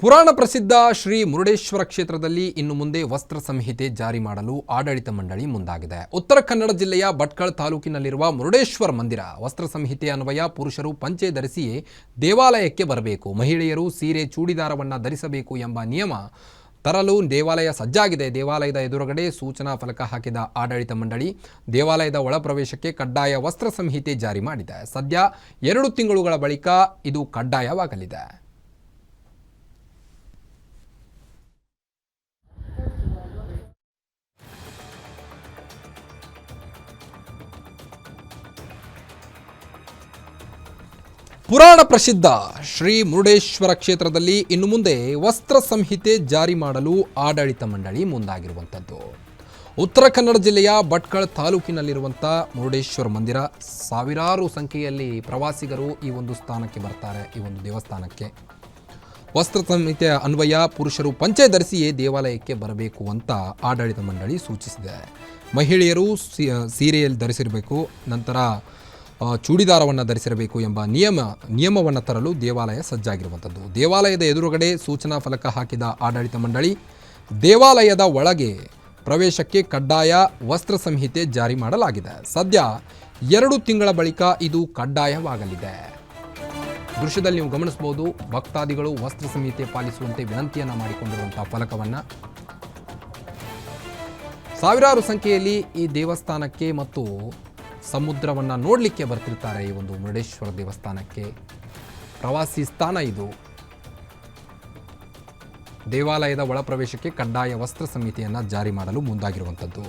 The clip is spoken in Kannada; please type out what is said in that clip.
ಪುರಾಣ ಪ್ರಸಿದ್ಧ ಶ್ರೀ ಮುರುಡೇಶ್ವರ ಕ್ಷೇತ್ರದಲ್ಲಿ ಇನ್ನು ಮುಂದೆ ವಸ್ತ್ರ ಸಂಹಿತೆ ಜಾರಿ ಮಾಡಲು ಆಡಳಿತ ಮಂಡಳಿ ಮುಂದಾಗಿದೆ. ಉತ್ತರ ಕನ್ನಡ ಜಿಲ್ಲೆಯ ಭಟ್ಕಳ ತಾಲೂಕಿನಲ್ಲಿರುವ ಮುರುಡೇಶ್ವರ ಮಂದಿರ ವಸ್ತ್ರ ಸಂಹಿತೆ ಅನ್ವಯ ಪುರುಷರು ಪಂಚೆ ಧರಿಸಿಯೇ ದೇವಾಲಯಕ್ಕೆ ಬರಬೇಕು. ಮಹಿಳೆಯರು ಸೀರೆ, ಚೂಡಿದಾರವನ್ನು ಧರಿಸಬೇಕು ಎಂಬ ನಿಯಮ ತರಲು ದೇವಾಲಯ ಸಜ್ಜಾಗಿದೆ. ದೇವಾಲಯದ ಎದುರುಗಡೆ ಸೂಚನಾ ಫಲಕ ಹಾಕಿದ ಆಡಳಿತ ಮಂಡಳಿ ದೇವಾಲಯದ ಒಳಪ್ರವೇಶಕ್ಕೆ ಕಡ್ಡಾಯ ವಸ್ತ್ರ ಸಂಹಿತೆ ಜಾರಿ ಮಾಡಿದೆ. ಸದ್ಯ ಎರಡು ತಿಂಗಳುಗಳ ಬಳಿಕ ಇದು ಕಡ್ಡಾಯವಾಗಲಿದೆ. ಪುರಾಣ ಪ್ರಸಿದ್ಧ ಶ್ರೀ ಮುರುಡೇಶ್ವರ ಕ್ಷೇತ್ರದಲ್ಲಿ ಇನ್ನು ಮುಂದೆ ವಸ್ತ್ರ ಸಂಹಿತೆ ಜಾರಿ ಮಾಡಲು ಆಡಳಿತ ಮಂಡಳಿ ಮುಂದಾಗಿರುವಂಥದ್ದು. ಉತ್ತರ ಕನ್ನಡ ಜಿಲ್ಲೆಯ ಭಟ್ಕಳ ತಾಲೂಕಿನಲ್ಲಿರುವಂಥ ಮುರುಡೇಶ್ವರ ಮಂದಿರ ಸಾವಿರಾರು ಸಂಖ್ಯೆಯಲ್ಲಿ ಪ್ರವಾಸಿಗರು ಈ ಒಂದು ಸ್ಥಾನಕ್ಕೆ ಬರ್ತಾರೆ, ಈ ಒಂದು ದೇವಸ್ಥಾನಕ್ಕೆ. ವಸ್ತ್ರ ಸಂಹಿತೆಯ ಅನ್ವಯ ಪುರುಷರು ಪಂಚೆ ಧರಿಸಿಯೇ ದೇವಾಲಯಕ್ಕೆ ಬರಬೇಕು ಅಂತ ಆಡಳಿತ ಮಂಡಳಿ ಸೂಚಿಸಿದೆ. ಮಹಿಳೆಯರು ಸೀರೆಯಲ್ಲಿ ಧರಿಸಿರಬೇಕು, ನಂತರ ಚೂಡಿದಾರವನ್ನು ಧರಿಸಿರಬೇಕು ಎಂಬ ನಿಯಮ, ನಿಯಮವನ್ನು ತರಲು ದೇವಾಲಯ ಸಜ್ಜಾಗಿರುವಂಥದ್ದು. ದೇವಾಲಯದ ಎದುರುಗಡೆ ಸೂಚನಾ ಫಲಕ ಹಾಕಿದ ಆಡಳಿತ ಮಂಡಳಿ, ದೇವಾಲಯದ ಒಳಗೆ ಪ್ರವೇಶಕ್ಕೆ ಕಡ್ಡಾಯ ವಸ್ತ್ರ ಸಂಹಿತೆ ಜಾರಿ ಮಾಡಲಾಗಿದೆ. ಸದ್ಯ ಎರಡು ತಿಂಗಳ ಬಳಿಕ ಇದು ಕಡ್ಡಾಯವಾಗಲಿದೆ. ದೃಶ್ಯದಲ್ಲಿ ನೀವು ಗಮನಿಸಬಹುದು, ಭಕ್ತಾದಿಗಳು ವಸ್ತ್ರ ಸಂಹಿತೆ ಪಾಲಿಸುವಂತೆ ವಿನಂತಿಯನ್ನು ಮಾಡಿಕೊಂಡಿರುವಂತಹ ಫಲಕವನ್ನು. ಸಾವಿರಾರು ಸಂಖ್ಯೆಯಲ್ಲಿ ಈ ದೇವಸ್ಥಾನಕ್ಕೆ ಮತ್ತು ಸಮುದ್ರವನ್ನು ನೋಡಲಿಕ್ಕೆ ಬರ್ತಿರ್ತಾರೆ ಈ ಒಂದು ಮುರುಡೇಶ್ವರ ದೇವಸ್ಥಾನಕ್ಕೆ. ಪ್ರವಾಸಿ ಸ್ಥಾನ ಇದು. ದೇವಾಲಯದ ಒಳಪ್ರವೇಶಕ್ಕೆ ಕಡ್ಡಾಯ ವಸ್ತ್ರ ಸಂಹಿತೆಯನ್ನು ಜಾರಿ ಮಾಡಲು ಮುಂದಾಗಿರುವಂಥದ್ದು